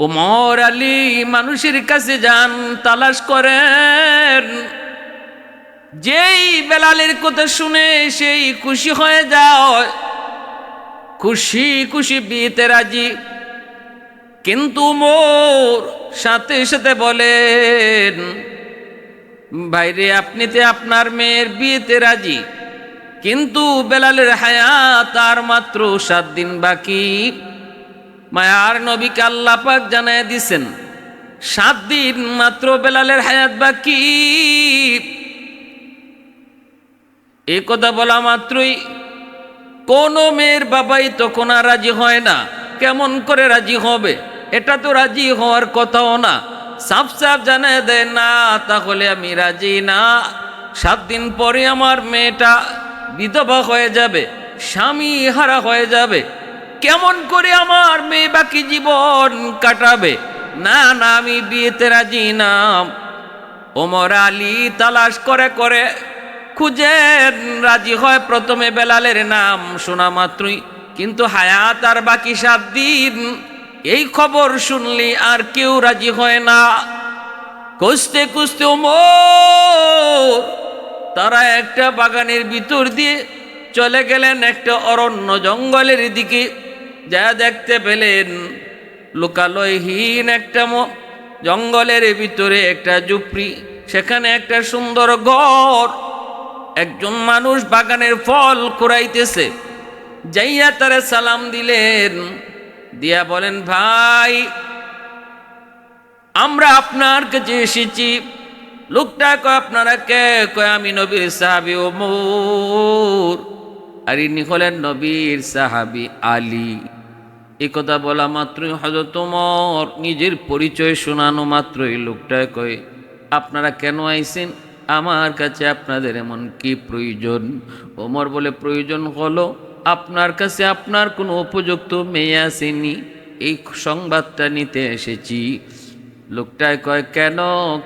ওমর আলী মানুষের কাছে যান, তালাশ করেন। যেই বেলালের কথা শুনে সেই খুশি হয়ে যায়। খুশি খুশি বিয়েতে রাজি। কিন্তু মোর সাথে সাথে বলেন, ভাইরে আপনিতে আপনার মেয়ের বিয়েতে রাজি। কিন্তু বেলালের হায়াত আর মাত্র সাত দিন বাকি। মায়ার নবীকে আল্লাহ পাক জানায় দিছেন, সাত দিন মাত্র বেলালের হায়াত বাকি। এই কথা বলা মাত্রই কোন মেয়ের বাবাই তখন আর রাজি হয় না। কেমন করে রাজি হবে? এটা তো রাজি হওয়ার কথাও না। সাফ সাফ জানায় দেয়, না, তাহলে আমি রাজি না। সাত দিন পরে আমার মেয়েটা বিধবা হয়ে যাবে, স্বামী হারা হয়ে যাবে। কেমন করে আমার মেয়ে বাকি জীবন কাটাবে? না না, আমি বিয়েতে রাজি না। ওমর আলী তালাশ করে করে খুঁজে রাজি হয় প্রথমে বেলালের নাম শোনা মাত্রই। কিন্তু হায়াত আর বাকি সাত দিন, এই খবর শুনলি আর কেউ রাজি হয় না। খুঁজতে খুঁজতে ওমর তারা একটা বাগানের ভিতর দিয়ে চলে গেলেন একটা অরণ্য জঙ্গলের দিকে। যা দেখতে পেলেন, লোকালয়হীন একটা জঙ্গলের ভিতরে একটা জুপড়ি সেখানে একটা সুন্দর ঘর। একজন মানুষ বাগানের ফল কুড়াইতেছে। যাইয়া তারে সালাম দিলেন, দিয়া বলেন, ভাই, আমরা আপনার কাছে এসেছি লোকটা কয় আপনারা কে? কয়, আমি নবীর সাহাবি ওমর আর ইনি হলেন নবীর সাহাবি আলী। এ কথা বলা মাত্রই হয়তো তোমার নিজের পরিচয় শোনানো মাত্রই লোকটা কয়, আপনারা কেন আইসেন আমার কাছে আপনাদের এমন কি প্রয়োজন? ওমর বলে, প্রয়োজন হলো আপনার কাছে আপনার কোনো উপযুক্ত মেয়ে আসেনি। এই সংবাদটা নিতে এসেছি। লোকটায় কয়, কেন?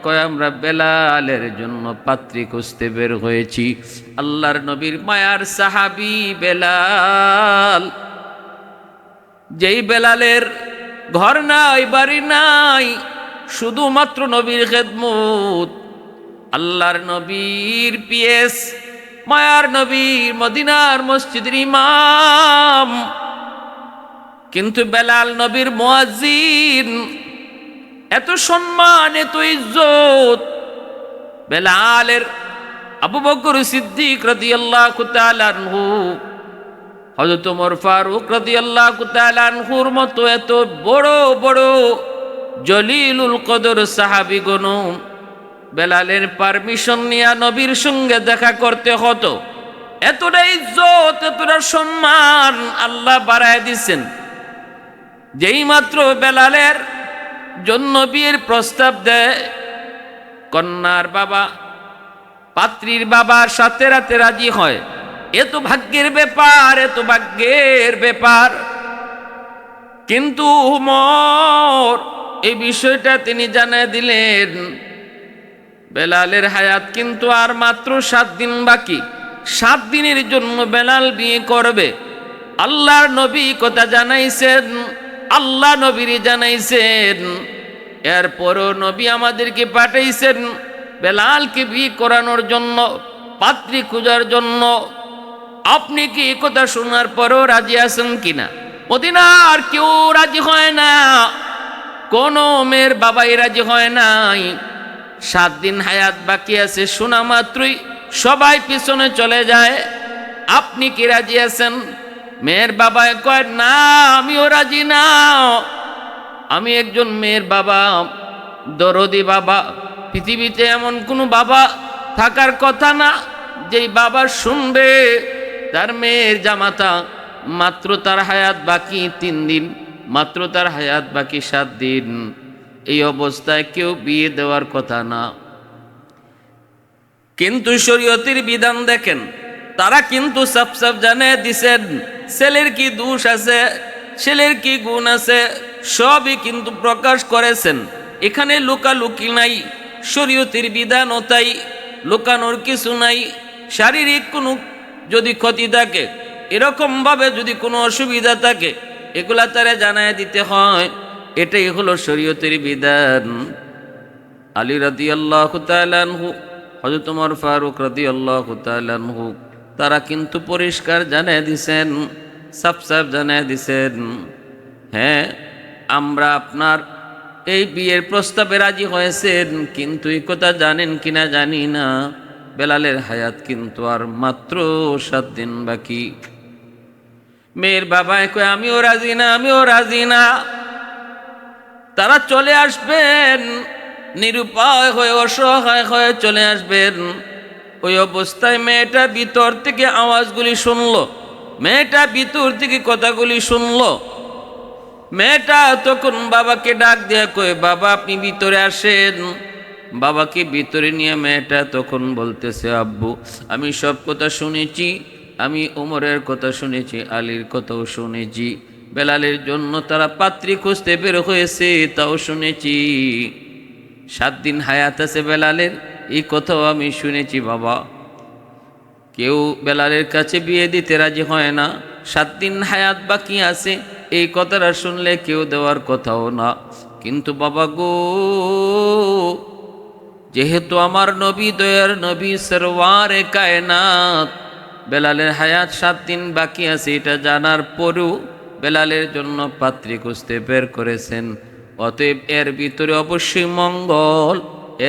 কয়, আমরা বেলালের জন্য পাত্রী খুঁজতে বের হয়েছি। আল্লাহর নবীর মায়ার সাহাবি বেলাল। যেই বেলালের ঘর নাই, বাড়ি নাই, শুধুমাত্র নবীর খেদমত। আল্লাহর নবীর পিএস, মায়ার নবীর মদিনার মসজিদের ইমাম। কিন্তু বেলাল নবীর মুয়াজ্জিন, এত সম্মান, এত ইজ্জত। বেলালের আবু বকর সিদ্দিক রাদিয়াল্লাহু তাআলা আনহু, হযরত ওমর ফারুক রাদিয়াল্লাহু তাআলা আনহুর মতো এত বড় বড় জলিলুল কদর সাহাবীগণ বেলালের পারমিশন নিয়ে নবীর সঙ্গে দেখা করতে হতো। এতটা ইজ্জত, এতটা সম্মান আল্লাহ বাড়ায় দিছেন যেই মাত্র বেলালের জন্য বিয়ের প্রস্তাব দেয়, কন্যার বাবা পাত্রীর বাবার সাথে রাতে রাজি হয়। এ তো ভাগ্যের ব্যাপার, এ তো ভাগ্যের ব্যাপার। কিন্তু উমর এই বিষয়টা তিনি জানায় দিলেন, বেলালের হায়াত কিন্তু আর মাত্র সাত দিন বাকি। সাত দিনের জন্য বেলাল বিয়ে করবে। আল্লাহর নবী কথা জানাইছেন, আল্লাহ নবীর জানাইছেন। এরপরও নবী আমাদেরকে পাঠাইছেন বেলালকে বিয়ে করানোর জন্য, পাত্রী খোঁজার জন্য। আপনি কি এ কথা শোনার পরও রাজি আছেন কিনা? আর কেউ রাজি হয় না। কোনো মেয়ের বাবাই রাজি হয় নাই। সাত দিন হায়াত বাকি আছে, শোনা মাত্রই সবাই পিছনে চলে যায়। আপনি কি রাজি আছেন? মেয়ের বাবা কয়, না, আমিও রাজি না। আমি একজন মেয়ের বাবা, দরদি বাবা। পৃথিবীতে এমন কোনো বাবা থাকার কথা না, যেই বাবা শুনবে তার মেয়ের জামাতা, মাত্র তার হায়াত বাকি তিন দিন, মাত্র তার হায়াত বাকি সাত দিন। এই অবস্থায় কেউ বিয়ে দেওয়ার কথা না। কিন্তু শরীয়তের বিধান দেখেন, তারা কিন্তু সাফ সাফ জানে দিছেন, ছেলের কি দোষ আছে, ছেলের কি গুণ আছে, সবই কিন্তু প্রকাশ করেছেন। এখানে লুকালুকি নাই। শরীয়তের বিধানও তাই, লুকানোর কিছু নাই, শারীরিক কোনো যদি ক্ষতি থাকে, এরকমভাবে যদি কোনো অসুবিধা থাকে, এগুলা তারা জানায় দিতে হয়। এটাই হলো শরীয়তের বিধান। আলী রাদি আল্লাহ তালানহু হজরত উমর ফারুক রাদি আল্লাহ তালানহু তারা কিন্তু পরিষ্কার জানিয়ে দিছেন সাফ সাফ জানিয়ে দিছেন। হ্যাঁ আমরা আপনার এই বিয়ের প্রস্তাবে রাজি হয়েছেন, কিন্তু এই কথা জানেন কিনা জানি না। বেলালের হায়াত কিন্তু আর মাত্র সাত দিন বাকি। মেয়ের বাবায় কয়, আমিও রাজি না, আমিও রাজি না। তারা চলে আসবেন, নিরুপায় হয়ে, অসহায় হয়ে চলে আসবেন। ওই অবস্থায় মেয়েটা ভিতর থেকে আওয়াজগুলি শুনলো। মেয়েটা ভিতর থেকে কথাগুলি শুনলো। মেয়েটা তখন বাবাকে ডাক দেয়া কয়ে, বাবা, আপনি ভিতরে আসেন। বাবাকে ভিতরে নিয়ে মেয়েটা তখন বলতেছে, আব্বু, আমি সব কথা শুনেছি, আমি ওমরের কথা শুনেছি, আলীর কথাও শুনেছি, বেলালের জন্য তারা পাত্রী খুঁজতে বের হয়েছে, তাও শুনেছি। সাত দিন হায়াত আছে বেলালের, এই কথাও আমি শুনেছি, বাবা। কেউ বেলালের কাছে বিয়ে দিতে রাজি হয় না, সাত দিন হায়াত বাকি আছে এই কথাটা শুনলে কেউ দেওয়ার কথাও না। কিন্তু বাবা গো, যেহেতু আমার নবী দয়ার নবী সরওয়ারে কায়নাত, বেলালের হায়াত সাত দিন বাকি আছে, এটা জানার পরেও বেলালের জন্য পাত্রী খুঁজতে বের করেছেন। অতএব এর ভিতরে অবশ্যই মঙ্গল।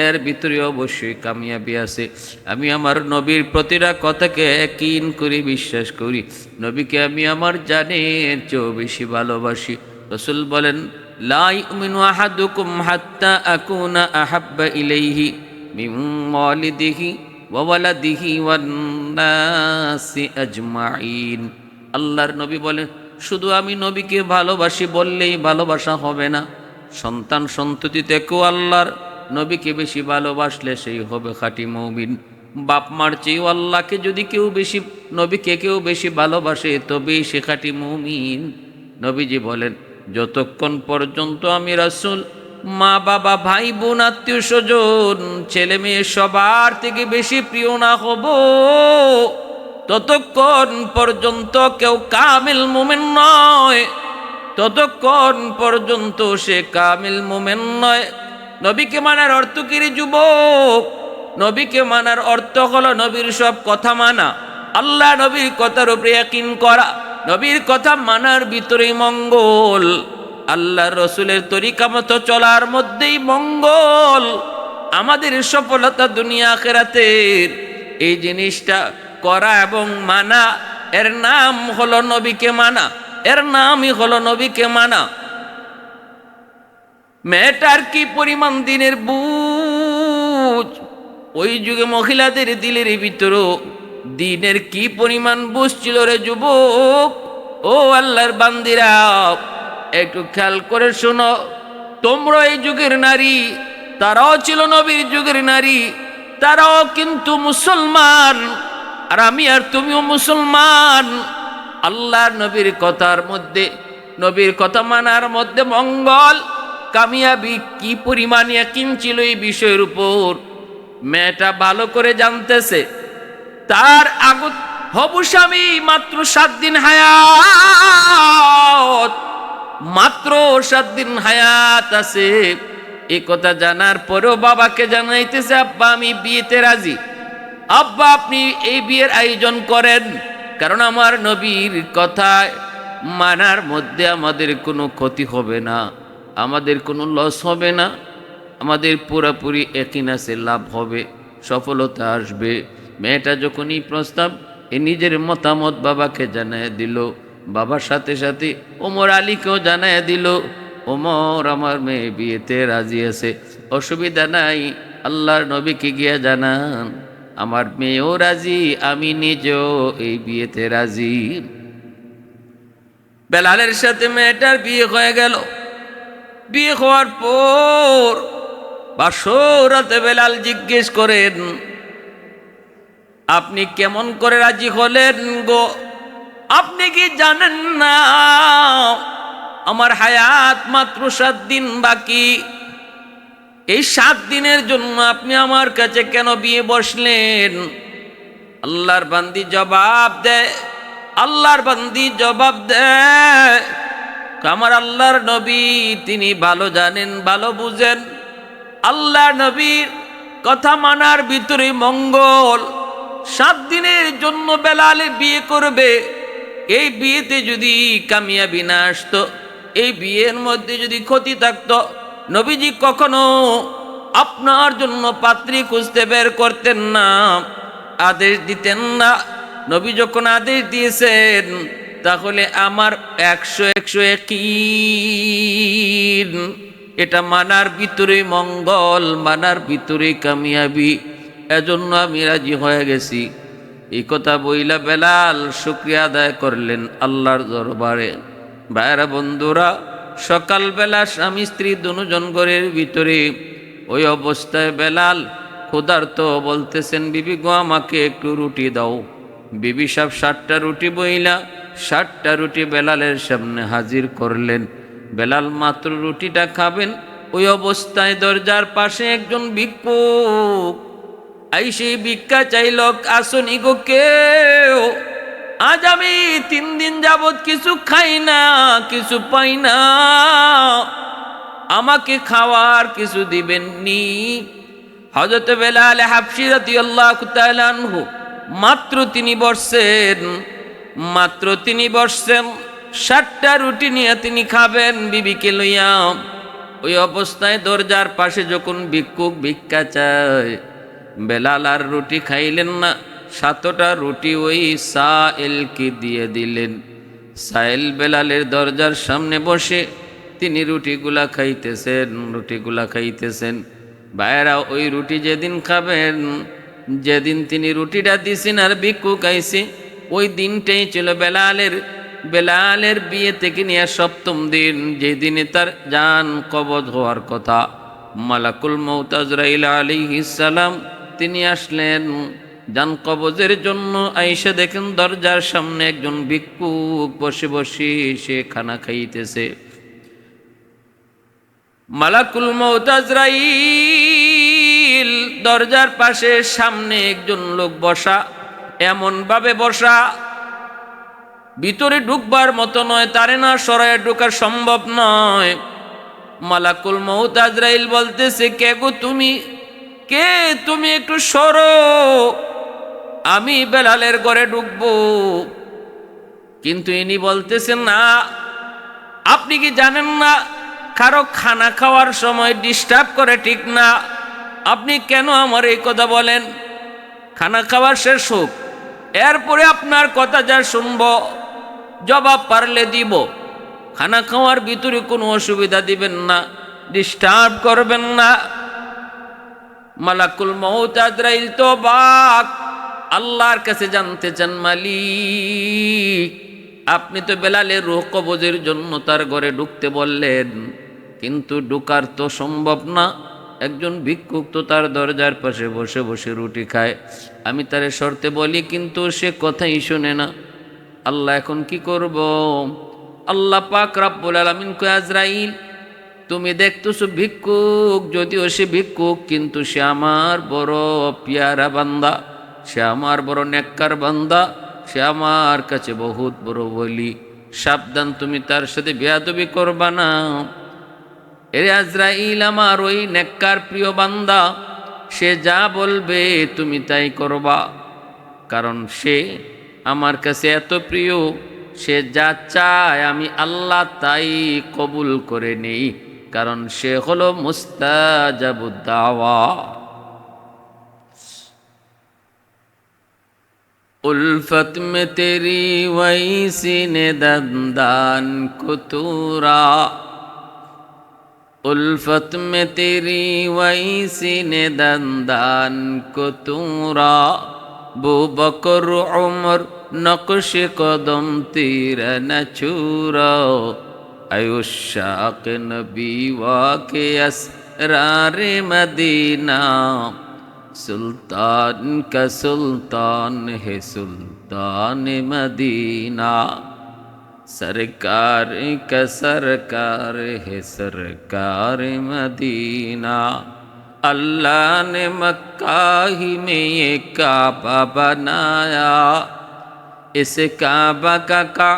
এর ভিতরে অবশ্যই কামিয়াবি আছে। আমি আমার নবীর প্রতিটা কথাকে কিন করে বিশ্বাস করি। নবীকে আমি আমার জানের চেয়েও বেশি ভালোবাসি। রসুল বলেন লাই উমিনু আহাদুকুম হাত্তা আকুনা আহাব্বা ইলাইহি মিন ওয়ালিদিহি ওয়া ওয়ালাদিহি ওয়ান নাসি আজমাইন আল্লাহর নবী বলেন, শুধু আমি নবীকে ভালোবাসি বললেই ভালোবাসা হবে না। সন্তান সন্ততি থেকেও আল্লাহর নবীকে বেশি ভালোবাসলে সেই হবে খাঁটি মৌমিন। বাপ মার চেয়েও আল্লাহকে যদি কেউ বেশি, নবীকে কেউ বেশি ভালোবাসে, তবেই সে খাঁটি মৌমিন। নবীজি বলেন, যতক্ষণ পর্যন্ত আমি রাসুল, মা, বাবা, ভাই, বোন, আত্মীয়, স্বজন, ছেলে মেয়ে সবার থেকে বেশি প্রিয় না হব, ততক্ষণ পর্যন্ত কেউ কামিল মোমেন নয়। ততক্ষণ পর্যন্ত সে কামিল মোমেন নয়। নবীকে মানার অর্থ কিরে যুবক? নবীকে মানার অর্থ হলো নবীর সব কথা মানা। আল্লাহ নবীর কথার উপরে ইয়াকিন করা। নবীর কথা মানার ভিতরেই মঙ্গল। আল্লাহ রসুলের তরিকা মতো চলার মধ্যেই মঙ্গল। আমাদের সফলতা দুনিয়া আখেরাতের। এই জিনিসটা করা এবং মানা, এর নাম হলো নবীকে মানা। এর নামই হলো নবীকে মানা। মেয়েটার কি পরিমাণ দিনের বুঝ? ওই যুগে মহিলাদের দিলের ভিতরও দিনের কি পরিমাণ বুঝ ছিল রে যুবক? ও আল্লাহর বান্দিরা, একটু খেয়াল করে শোনো। তোমরা এই যুগের নারী, তারাও ছিল নবীর যুগের নারী, তারাও কিন্তু মুসলমান। আর আমি আর তুমিও মুসলমান। আল্লাহর নবীর কথার মধ্যে, নবীর কথা মানার মধ্যে মঙ্গল। কামিয়াবি কি পরিমাণ ইয়াকিন ছিল এই বিষয়ের উপর? মেয়েটা ভালো করে জানতেছে। তার আগত হবু স্বামী মাত্র সাত দিন হায়াত, মাত্র সাত দিন হায়াত আছে। এই কথা জানার পরেও বাবাকে জানাইতেছে, আব্বা, আমি বিয়েতে রাজি। আব্বা, আপনি এই বিয়ের আয়োজন করেন। কারণ আমার নবীর কথা মানার মধ্যে আমাদের কোনো ক্ষতি হবে না। আমাদের কোনো লস হবে না। আমাদের পুরাপুরি একিন আছে লাভ হবে, সফলতা আসবে। মেয়েটা যখনই প্রস্তাব, এ নিজের মতামত বাবাকে জানায় দিল। বাবার সাথে সাথে ওমর আলীকেও জানায় দিল, ওমর, আমার মেয়ে বিয়েতে রাজি আছে। অসুবিধা নাই, আল্লাহর নবীকে গিয়া জানান। আমার মেয়েও রাজি, আমি নিজেও এই বিয়েতে রাজি। বেলালের সাথে মেয়েটার বিয়ে হয়ে গেল। বিয়ে হওয়ার পর বা বাসরাতে বেলাল জিজ্ঞেস করেন, আপনি কেমন করে রাজি হলেন গো? আপনি কি জানেন না? আমার হায়াত মাত্র সাত দিন বাকি। এই সাত দিনের জন্য আপনি আমার কাছে কেন বিয়ে বসলেন? আল্লাহর বান্দি জবাব দেয়, আল্লাহর বান্দি জবাব দেয় তো আমার আল্লাহর নবী, তিনি ভালো জানেন, ভালো বুঝেন। আল্লাহ নবীর কথা মানার ভিতরে মঙ্গল। সাত দিনের জন্য বেলালে বিয়ে করবে। এই বিয়েতে যদি কামিয়াবি না আসতো, এই বিয়ের মধ্যে যদি ক্ষতি থাকতো, নবীজি কখনো আপনার জন্য পাত্রী খুঁজতে বের করতেন না, আদেশ দিতেন না। নবী যখন আদেশ দিয়েছেন তাহলে আমার একশো একশো একই এটা মানার ভিতরে মঙ্গল, মানার ভিতরে কামিয়াবি। এজন্য আমি রাজি হয়ে গেছি। এই কথা বইলা বেলাল শুক্রিয়া আদায় করলেন আল্লাহর দরবারে। ভাইরা বন্ধুরা, সকালবেলা স্বামী স্ত্রী দুজন ঘরের ভিতরে ওই অবস্থায় বেলাল ক্ষুধার্ত বলতেছেন, বিবি গো, আমাকে একটু রুটি দাও। বিবি সাহেব ষাটটা রুটি বইলা ষাটটা রুটি বেলালের সামনে হাজির করলেন। বেলাল মাত্র রুটিটা খাবেন, ওই অবস্থায় দরজার পাশে একজন ভিক্ষুক আই সেই ভিক্ষা চাইল আসনি গো কেউ। আজ আমি তিন দিন যাবৎ কিছু খাই না, কিছু পাই না। আমাকে খাওয়ার কিছু দিবেননি। হজরত বেলাল হাফসি রাদিয়াল্লাহু তাআলা আনহু মাত্র তিনি বসছেন। মাত্র তিনি বসছেন ষাটটা রুটি নিয়ে তিনি খাবেন, বিবিকে লইয়া। ওই অবস্থায় দরজার পাশে যখন ভিক্ষুক ভিক্ষা চায়, বেলাল আর রুটি খাইলেন না, সাতটা রুটি ওই সা এলকে দিয়ে দিলেন। সাইল বেলালের দরজার সামনে বসে, তিনি রুটিগুলা খাইতেছেন রুটিগুলা খাইতেছেন। ভাইয়েরা, ওই রুটি যেদিন খাবেন, যেদিন তিনি রুটিটা দিছেন আর ভিক্ষু খাইছে ওই দিনটাই ছিল বেলালের বেলালের বিয়ে থেকে নিয়ে সপ্তম দিন যে দিনে তার জান কবজ হওয়ার কথা। মালাকুল মৌতাজরাইল আলী সালাম, তিনি আসলেন। যান কবজের জন্য আইসে দেখেন দরজার সামনে একজন ভিক্ষুক বসে বসে সে খানা খাইতেছে। মালাকুল মৌতাজরাইল দরজার পাশে সামনে একজন লোক বসা এমন ভাবে বসা। ভিতরে ঢুকবার মতো নয়, তারে না সরায় ঢোকা সম্ভব নয়। মালাকুল মৌত আজরাইল বলতেছে, কে গো তুমি? কে তুমি একটু সরো? আমি বেলালের ঘরে ঢুকবো। কিন্তু ইনি বলতেছেন, না, আপনি কি জানেন না, কারও খানা খাওয়ার সময় ডিস্টার্ব করে ঠিক না। আপনি কেন আমার এই কথা বলেন? খানা খাওয়ার শেষ হোক। এরপরে আপনার কথা যা শুনব, জবাব পারলে দিব। খানা খাওয়ার ভিতরে কোনো অসুবিধা দিবেন না ডিস্টার্ব করবেন না। মালাকুল মৌত তো বাক আল্লাহর কাছে জানতে চান মালিক। আপনি তো বেলালের রুহ কবজের জন্য তার ঘরে ঢুকতে বললেন, কিন্তু ঢুকার তো সম্ভব না। একজন ভিক্ষুক তো তার দরজার পাশে বসে বসে রুটি খায়। আমি তারে শর্তে বলি, কিন্তু সে কথাই শোনে না। আল্লাহ এখন কি করব? আল্লাহ পাক রাব্বুল আলামিন কয়, আজরাইল, তুমি দেখতেছো ভিক্ষুক? যদিও সে ভিক্ষুক, কিন্তু সে আমার বড় পিয়ারা বান্দা। সে আমার বড় নেককার বান্দা। সে আমার কাছে বহুত বড় বলি সাবধান, তুমি তার সাথে বেয়াদবি করবা না। এরে আজরাইল আমার ওই নেককার প্রিয় বান্দা, সে যা বলবে তুমি তাই করবা। কারণ সে আমার কাছে এত প্রিয়, সে যা চায় আমি আল্লাহ তাই কবুল করে নেই, কারণ সে হলো মুস্তাজাবুদ্দাওয়া। উলফত মে তেরি ওই সিনে কুতুরা। उल्फत में तेरी वैसी ने दंदान कुतूरा बू बकर उमर नक्श कदम तीर न छूरा अयुशाक नबी वाके असरार मदीना सुल्तान का सुल्तान है सुल्तान मदीना सरकार का सरकार है सरकार मदीना अल्लाह ने मक्का ही में ये काबा बनाया इस काबा का का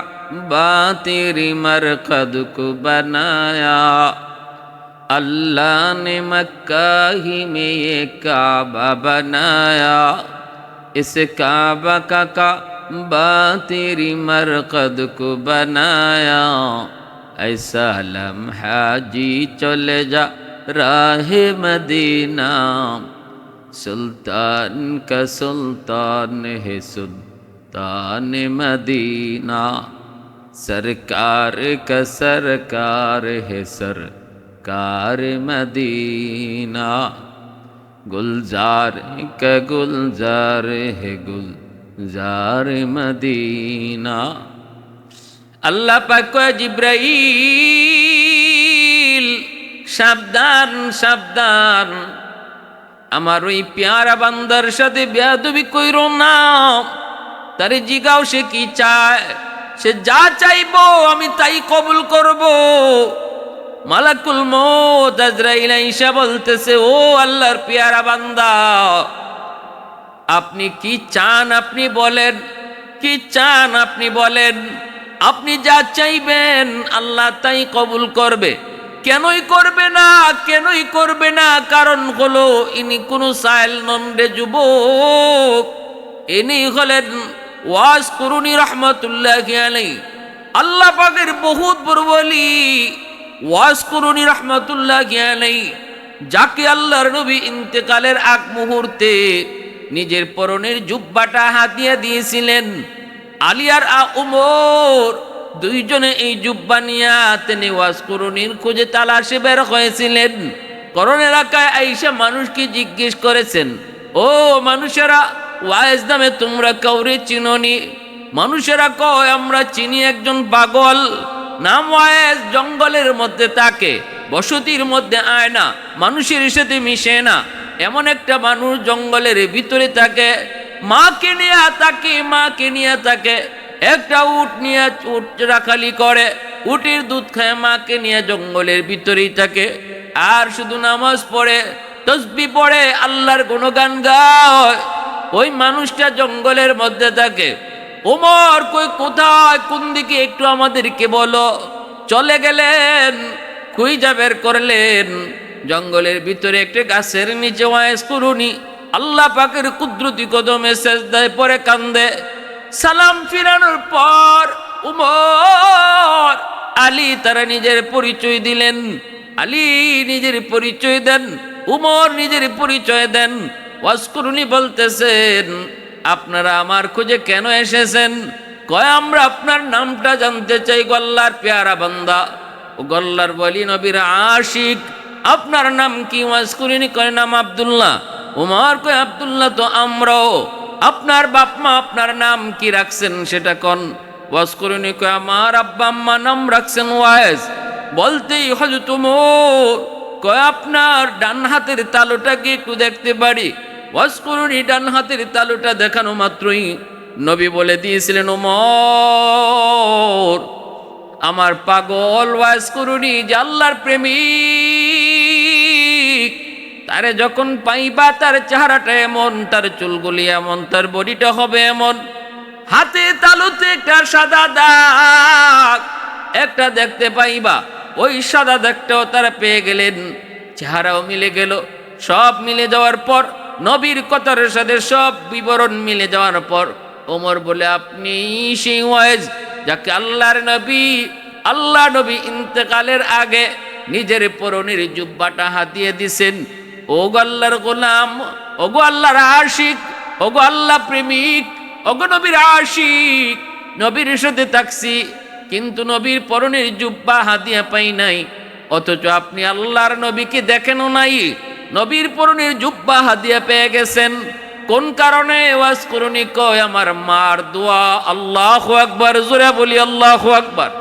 बातेरी मरकद को बनाया अल्लाह ने मक्का ही में ये काबा बनाया इस काबा का काबा با تیری مرقد کو بنایا۔ ایسا لمحہ جی چلے جا راہ مدینہ۔ سلطان کا سلطان ہے سلطان مدینہ۔ سرکار کا سرکار ہے سرکار مدینہ۔ گلزار کا گلزار ہے گل যার মদিনা। আল্লাহ পাক জিব্রাইল, সাবধান সাবধান। আমার ওই পেয়ারা বান্দার সাথে বেয়াদবি কইর না। তার জিগাও সে কি চায়? সে যা চাইব আমি তাই কবুল করব। মালাকুল মো আজরাইল ঈশা বলতেছে, ও আল্লাহর পেয়ারা বান্দা আপনি কি চান আপনি বলেন, কি চান আপনি বলেন, আপনি যা চাইবেন আল্লাহ তাই কবুল করবে। কেনই করবে না, কেনই করবে না, কারণ হলো ইনি কোনো সাইল নন্দে যুবক। ইনি হলেন ওয়াজ করুনি রহমতুল্লাহ আল্লাহ পাকের বহুত বড় বলি ওয়াজ করুনি রহমতুল্লাহ আলাই যাকে আল্লাহর নবী ইন্তেকালের আগ মুহূর্তে নিজের পরনের জুব্বাটা হাতিয়ে দিয়েছিলেন। আলিয়ার আ উমর দুইজনে এই জুব্বা নিয়া তিনি ওয়াজ করুনির খোঁজে তালাশে বের হয়েছিলেন। করণ এলাকায় আইসা মানুষকে জিজ্ঞেস করেছেন, ও মানুষেরা, ওয়াইজ নামে তোমরা কাউরে চিননি? মানুষেরা কয়, আমরা চিনি একজন পাগল। নাম ওয়াইজ জঙ্গলের মধ্যে থাকে, বসতির মধ্যে আয় না, মানুষের সাথে মিশে না। এমন একটা মানুষ জঙ্গলের ভিতরে থাকে, মাকে নিয়ে তাকে মাকে নিয়ে থাকে, একটা উট নিয়ে উট রাখালি করে, উটের দুধ খায়, মাকে নিয়ে জঙ্গলের ভিতরেই থাকে, আর শুধু নামাজ পড়ে, তসবি পড়ে, আল্লাহর গুণগান গায়। ওই মানুষটা জঙ্গলের মধ্যে থাকে। ওমর কই, কোথায়, কোন দিকে একটু আমাদেরকে বলো। চলে গেলেন, খুঁজা বের করলেন। জঙ্গলের ভিতরে একটা গাছের নিচে ওয়াইস করুনি। আল্লাহ পাকের কুদরতি কদমে শেষ দেয় পরে কান্দে। সালাম ফিরানোর পর উমর আলী তারা নিজের পরিচয় দিলেন। আলী নিজের পরিচয় দেন, উমর নিজের পরিচয় দেন। ওয়াসকরুনি বলতেছেন, আপনারা আমার খোঁজে কেন এসেছেন? কয়, আমরা আপনার নামটা জানতে চাই গল্লার পেয়ারা বান্দা। ও গল্লার বলি, নবীর আশিক আপনার নাম কি? ওয়াসকরুনি কয় নাম আব্দুল্লাহ। উমর কয়, আব্দুল্লাহ তো আমরাও। আপনার বাপ মা আপনার নাম কি রাখছেন সেটা কন? ওয়াজ করুনি, কয়, আমার আব্বা আম্মা নাম রাখছেন ওয়াইজ বলতেই হজরত উমর কয়, আপনার ডান হাতের তালুটা কি একটু দেখতে পারি? ওয়াজ করুনি, ডান হাতের তালুটা দেখানো মাত্রই নবী বলে দিয়েছিলেন ওমর আমার পাগল ওয়াজ করুনি যে আল্লাহর তারে যখন পাইবা, তার চেহারাটা এমন, তার চুলগুলি এমন, তার বডিটা হবে এমন। হাতে তালুতে একটা সাদা দাগ, একটা দেখতে পাইবা, ওই সাদা দাগটাও তারা পেয়ে গেলেন। চেহারাও মিলে গেল। সব মিলে যাওয়ার পর, নবীর কথার সাথে সব বিবরণ মিলে যাওয়ার পর, ওমর বলে, আপনি সেই ওয়াজ যাকে আল্লাহর নবী, আল্লাহ নবী ইন্তেকালের আগে নিজের পরনের জুব্বাটা হাতিয়ে দিছেন ও গো আল্লাহর গোলাম ও গো আল্লাহর আশিক ও গো আল্লাহ প্রেমিক ও গো নবীর আশিক। নবীর সাথে থাকছি, কিন্তু নবীর পরনের জুব্বা হাতিয়া পাই নাই। অথচ আপনি আল্লাহর নবীকে দেখেনও নাই। নবীর পরনের জুব্বা হাতিয়া পেয়ে গেছেন। কোন কারণে? ওয়াজ করুনি, কয়, আমার মার দোয়া আল্লাহ আকবার। জোরে বলি, আল্লাহ আকবার।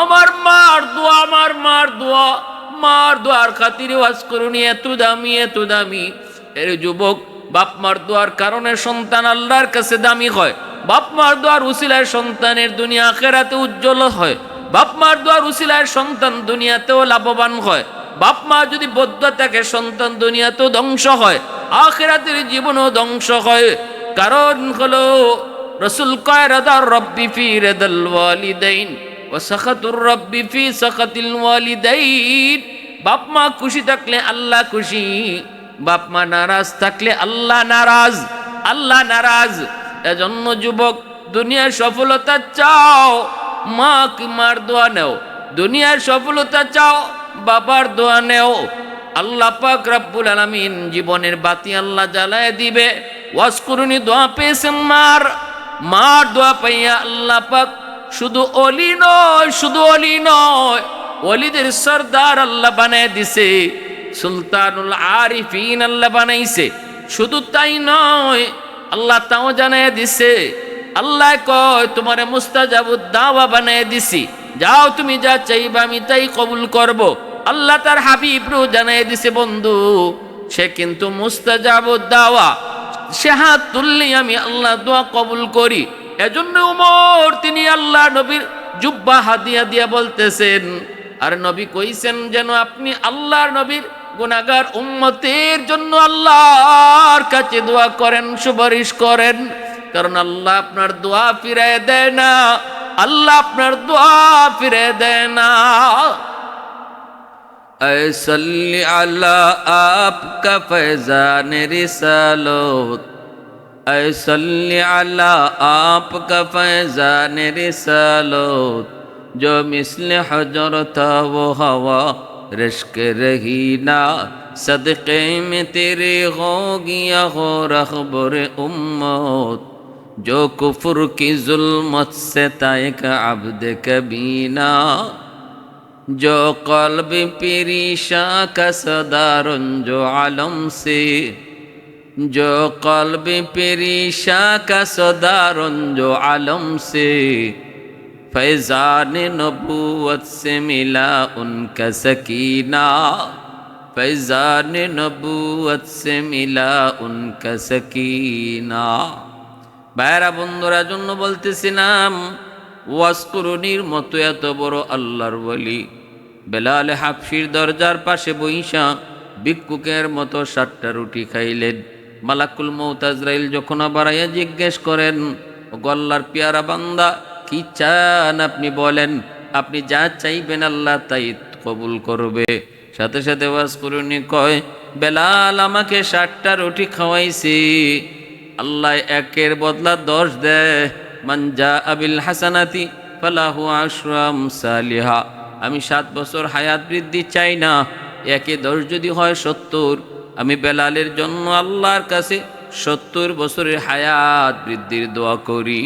আমার মার দোয়া, আমার মার দোয়া। মার দোয়ার খাতিরে ওয়াজ করুনি, এত দামি এত দামি। এর যুবক বাপ মার দোয়ার কারণে সন্তান আল্লাহর কাছে দামি হয়। বাপ মার দোয়ার উসিলায় সন্তানের দুনিয়া আখেরাতে উজ্জ্বল হয়। বাপ মার দোয়ার উসিলায় সন্তান দুনিয়াতেও লাভবান হয়। বাপ মা যদি বদ্ধ থাকে, সন্তান দুনিয়াতেও ধ্বংস হয়। আখেরাতের জীবনও ধ্বংস হয়। কারণ হলো, রসুল কয় রাদার রব্বি ফি রেদাল ওয়ালিদাইন। ও সাখাতুর রব্বি ফি সাখাতিল ওয়ালিদাইন। বাপ মা খুশি থাকলে আল্লাহ খুশি, বাপ মা নারাজ থাকলে আল্লাহ নারাজ আল্লাহ নারাজ। এজন্য যুবক, দুনিয়ার সফলতা চাও, মা কি মার দোয়া নেও। দুনিয়ার সফলতা চাও, বাবার দোয়া নেও। আল্লাহ পাক রাব্বুল আলামিন জীবনের বাতি আল্লাহ জ্বালায় দিবে। ওয়াজ করুনি দোয়া পেয়েছেন মার। মার দোয়া পাইয়া আল্লাহ পাক শুধু অলি নয়, শুধু অলি নয়, অলিদের সর্দার আল্লাহ বানায় দিছে, সুলতানুল আরিফিন আল্লাহ বানাইছে। শুধু তাই নয়, আল্লাহ তাও জানায় দিছে, আল্লাহ কয়, তোমারে মুস্তাজাবুদ দাওয়া বানায় দিছি। যাও, তুমি যা চাইবা, আমি তাই কবুল করব। আল্লাহ তার হাবিবরু জানায় দিছে, বন্ধু, সে কিন্তু মুস্তাজাবুদ দাওয়া সে হাত তুললেই আমি আল্লাহ দোয়া কবুল করি। এজন্য উমর, তিনি আল্লাহ নবীর জুব্বা হাদিয়া দিয়া বলতেছেন, আর নবী কইছেন যেন আপনি আল্লাহর নবীর গুণাগার উম্মতের জন্য আল্লাহর কাছে দোয়া করেন, সুপারিশ করেন। কারণ আল্লাহ আপনার দোয়া ফিরে দেয় না, আল্লাহ আপনার দোয়া ফিরে দেয় না। আল্লাহ আপ ফেজানের ফৈজান اے صلی علی آپ کا فیضان رسالت، جو مثل حجر تھا وہ ہوا رشک رہی نا صدقے میں تیرے ہو گیا ہو رخبر امت، جو کفر کی ظلمت سے تائک عبد کبینہ، جو قلب پریشاں کا صدارن جو عالم سے जो कल्ब पेरीशा का सदारन, जो आलम से फैज़ान नबूत से मिला उनका सकीना। फैज़ान সে से मिला उनका सकीना। ভাইরা বন্ধুরা জন্য বলতেছিলাম ওয়াসকুরুনির মতো এত বড় আল্লাহর বলি বেলাল হাফসির দরজার পাশে বইসা ভিক্ষুকের মতো সাতটা রুটি খাইলেন মালাকুল মৌতাজরাইল যখন বাড়াইয়া জিজ্ঞেস করেন গল্লার পিয়ারা বান্দা, কি চান আপনি বলেন? আপনি যা চাইবেন আল্লাহ তাই কবুল করবে। সাথে সাথে ওয়াজ করুনি কয়, বেলাল আমাকে ষাটটা রুটি খাওয়াইছি। আল্লাহ একের বদলা দশ দেয়। মানজা আবিল হাসানাতি ফালাহু আশরাম সালিহা। আমি সাত বছর হায়াত বৃদ্ধি চাই না। একে দশ যদি হয় সত্তর। আমি বেলালের জন্য আল্লাহর কাছে সত্তর বছরের হায়াত বৃদ্ধির দোয়া করি।